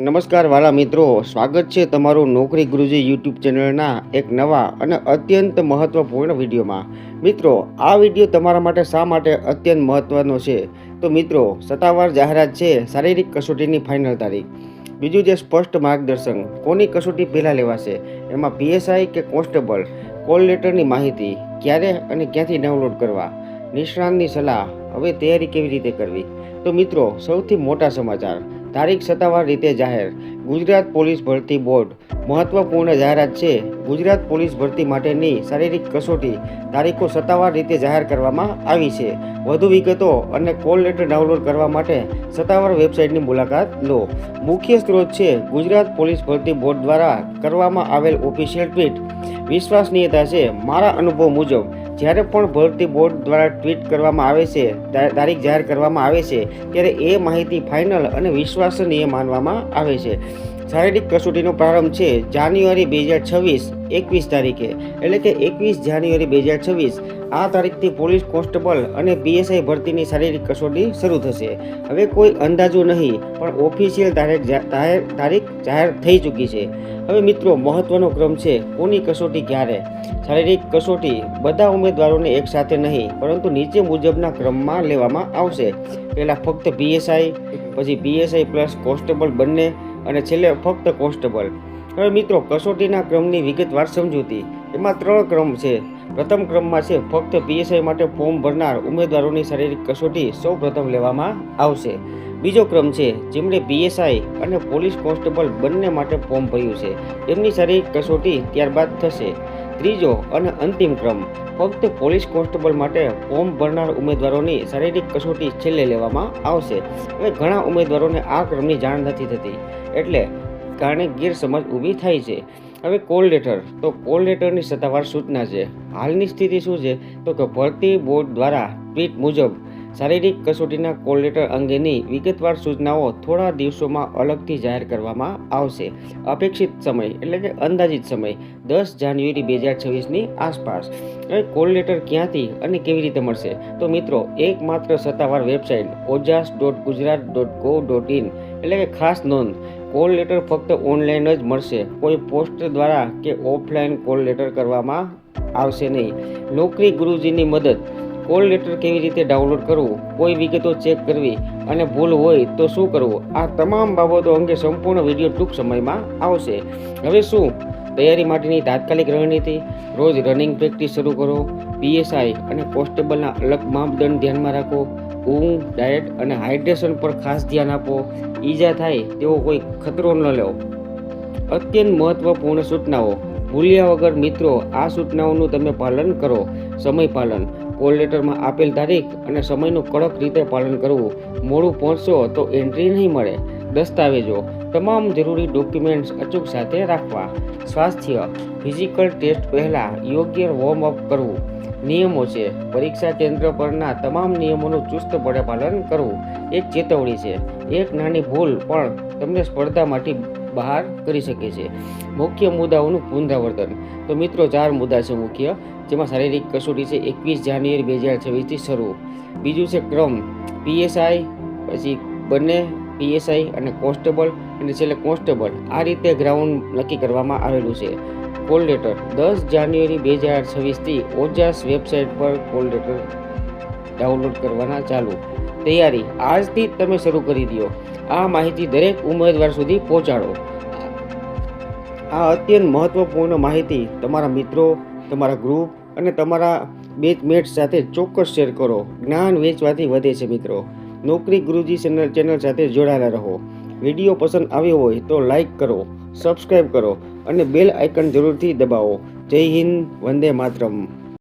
નમસ્કાર વાલા મિત્રો, સ્વાગત છે તમારું નોકરી ગુરુજી યુટ્યુબ ચેનલના એક નવા અને અત્યંત મહત્વપૂર્ણ વિડીયોમાં. મિત્રો, આ વીડિયો તમારા માટે શા માટે અત્યંત મહત્વનો છે? તો મિત્રો, સત્તાવાર જાહેરાત છે શારીરિક કસોટીની ફાઇનલ તારીખ. બીજું જે સ્પષ્ટ માર્ગદર્શન. કોની કસોટી પહેલાં લેવાશે? એમાં પીએસઆઈ કે કોન્સ્ટેબલ? કોલ લેટરની માહિતી? ક્યારે અને ક્યાંથી ડાઉનલોડ કરવા? નિષ્ણાંતની સલાહ? હવે તૈયારી કેવી રીતે કરવી? તો મિત્રો, સૌથી મોટા સમાચાર. તારીખ સત્તાવાર રીતે જાહેર. ગુજરાત પોલીસ ભરતી બોર્ડ. મહત્વપૂર્ણ જાહેરાત છે, ગુજરાત પોલીસ ભરતી માટેની શારીરિક કસોટી તારીખો સત્તાવાર રીતે જાહેર કરવામાં આવી છે. વધુ વિગતો અને કોલ લેટર ડાઉનલોડ કરવા માટે સત્તાવાર વેબસાઇટની મુલાકાત લો. મુખ્ય સ્ત્રોત છે, ગુજરાત પોલીસ ભરતી બોર્ડ દ્વારા કરવામાં આવેલ ઓફિશિયલ ટ્વીટ. વિશ્વસનીયતા છે, મારા અનુભવ મુજબ જ્યારે પણ ભરતી બોર્ડ દ્વારા ટ્વીટ કરવામાં આવે છે તારીખ જાહેર કરવામાં આવે છે, ત્યારે એ માહિતી ફાઇનલ અને વિશ્વસનીય માનવામાં આવે છે. શારીરિક કસોટીનો પ્રારંભ છે જાન્યુઆરી બે હજાર છવ્વીસ, એકવીસ તારીખે. એટલે કે એકવીસ જાન્યુઆરી બે હજાર છવ્વીસ, આ તારીખથી પોલીસ કોન્સ્ટેબલ અને પીએસઆઈ ભરતીની શારીરિક કસોટી શરૂ થશે. હવે કોઈ અંદાજો નહીં, પણ ઓફિશિયલ તારીખ તારીખ જાહેર થઈ ચૂકી છે. હવે મિત્રો, મહત્વનો ક્રમ છે કોની કસોટી ક્યારે? શારીરિક કસોટી બધા ઉમેદવારોને એકસાથે નહીં, પરંતુ નીચે મુજબના ક્રમમાં લેવામાં આવશે. પહેલાં ફક્ત પીએસઆઈ, પછી પીએસઆઈ પ્લસ કોન્સ્ટેબલ બંને અને છેલ્લે ફક્ત કોન્સ્ટેબલ હવે મિત્રો કસોટીના ક્રમની વિગતવાર સમજૂતી. એમાં ત્રણ ક્રમ છે. પ્રથમ ક્રમમાં છે, ફક્ત પીએસઆઈ માટે ફોર્મ ભરનાર ઉમેદવારોની શારીરિક કસોટી સૌ પ્રથમ લેવામાં આવશે. બીજો ક્રમ છે, જેમણે પીએસઆઈ અને પોલીસ કોન્સ્ટેબલ બંને માટે ફોર્મ ભર્યું છે, તેમની શારીરિક કસોટી ત્યારબાદ થશે. ત્રીજો અને અંતિમ ક્રમ, ફક્ત પોલીસ કોન્સ્ટેબલ માટે ફોર્મ ભરનાર ઉમેદવારોની શારીરિક કસોટી છેલ્લે લેવામાં આવશે. હવે ઘણા ઉમેદવારોને આ ક્રમની જાણ નથી થતી, એટલે કારણે ગેરસમજ ઊભી થાય છે. હવે કોલ લેટર. તો કોલ લેટરની સત્તાવાર સૂચના છે. હાલની સ્થિતિ શું છે? તો કે ભરતી બોર્ડ દ્વારા ટ્વીટ મુજબ, શારીરિક કસોટીના કોલ લેટર અંગેની વિગતવાર સૂચનાઓ થોડા દિવસોમાં અલગથી જાહેર કરવામાં આવશે. અપેક્ષિત સમય, એટલે કે અંદાજિત સમય, દસ જાન્યુઆરી બે હજાર છવ્વીસની આસપાસ. હવે કોલ લેટર ક્યાંથી અને કેવી રીતે મળશે? તો મિત્રો, એકમાત્ર સત્તાવાર website OJAS dot Gujarat dot gov dot in, એટલે કે ખાસ નોંધ. કોલ લેટર ફક્ત ઓનલાઈન જ મળશે. કોઈ પોસ્ટ દ્વારા કે ઓફલાઈન કોલ લેટર કરવામાં આવશે નહીં. નોકરી ગુરુજીની મદદ. કોલ લેટર કેવી રીતે ડાઉનલોડ કરવું? કોઈ વિગતો ચેક કરવી અને ભૂલ હોય તો શું કરવું? આ તમામ બાબતો અંગે સંપૂર્ણ વીડિયો ટૂંક સમયમાં આવશે. હવે શું? તૈયારી માટેની તાત્કાલિક રણનીતિ? રોજ રનિંગ પ્રેક્ટિસ શરૂ કરો. પીએસઆઈ અને કોન્સ્ટેબલના અલગ માપદંડ ધ્યાનમાં રાખો. ઊંઘ ડાયટ અને હાઇડ્રેશન પર ખાસ ધ્યાન આપો. ઈજા થાય તેવો કોઈ ખતરો ન લેવો અત્યંત મહત્વપૂર્ણ સૂચનાઓ. ભૂલ્યા વગર મિત્રો, આ સૂચનાઓનું તમે પાલન કરો. સમય પાલન. કોલ લેટરમાં આપેલ તારીખ અને સમયનું કડક રીતે પાલન કરવું. મોડું પહોંચશો તો એન્ટ્રી નહીં મળે. દસ્તાવેજો. તમામ જરૂરી ડોક્યુમેન્ટ્સ અચૂક સાથે રાખવા. સ્વાસ્થ્ય. ફિઝિકલ ટેસ્ટ પહેલાં યોગ્ય વોર્મ અપ કરવું. નિયમો છે. પરીક્ષા કેન્દ્ર પરના તમામ નિયમોનું ચુસ્તપણે પાલન કરવું એક ચેતવણી છે. એક નાની ભૂલ પણ તમને સ્પર્ધામાંથી બહાર કરી શકે છે. મુખ્ય મુદ્દાઓનું પુનરાવર્તન. તો મિત્રો, ચાર મુદ્દા છે મુખ્ય, જેમાં શારીરિક કસોટી છે એકવીસ જાન્યુઆરી બે હજાર છવ્વીસથી શરૂ. બીજું છે ક્રમ પીએસઆઈ પછી બંને પીએસઆઈ અને કોન્સ્ટેબલ, અને છેલ્લે કોન્સ્ટેબલ. આ રીતે ગ્રાઉન્ડ નક્કી કરવામાં આવેલું છે. કોલ લેટર દસ જાન્યુઆરી બે હજાર છવ્વીસથી ઓજાસ વેબસાઇટ પર કોલ લેટર ડાઉનલોડ કરવાના ચાલુ. તૈયારી આજથી તમે શરૂ કરી દો. આ માહિતી દરેક ઉમેદવાર સુધી પહોંચાડો. આ અત્યંત મહત્વપૂર્ણ માહિતી તમારા મિત્રો, તમારા ગ્રુપ અને તમારા બેચમેટ સાથે ચોક્કસ શેર કરો. જ્ઞાન વેચવાથી વધે છે મિત્રો. નોકરી ગુરુજી ચેનલ ચેનલ સાથે જોડાયેલા રહો. વીડિયો પસંદ આવ્યો હોય તો લાઈક કરો. સબસ્ક્રાઈબ કરો અને બેલ આઇકન જરૂરથી દબાવો. જય હિન્દ વંદે માતરમ.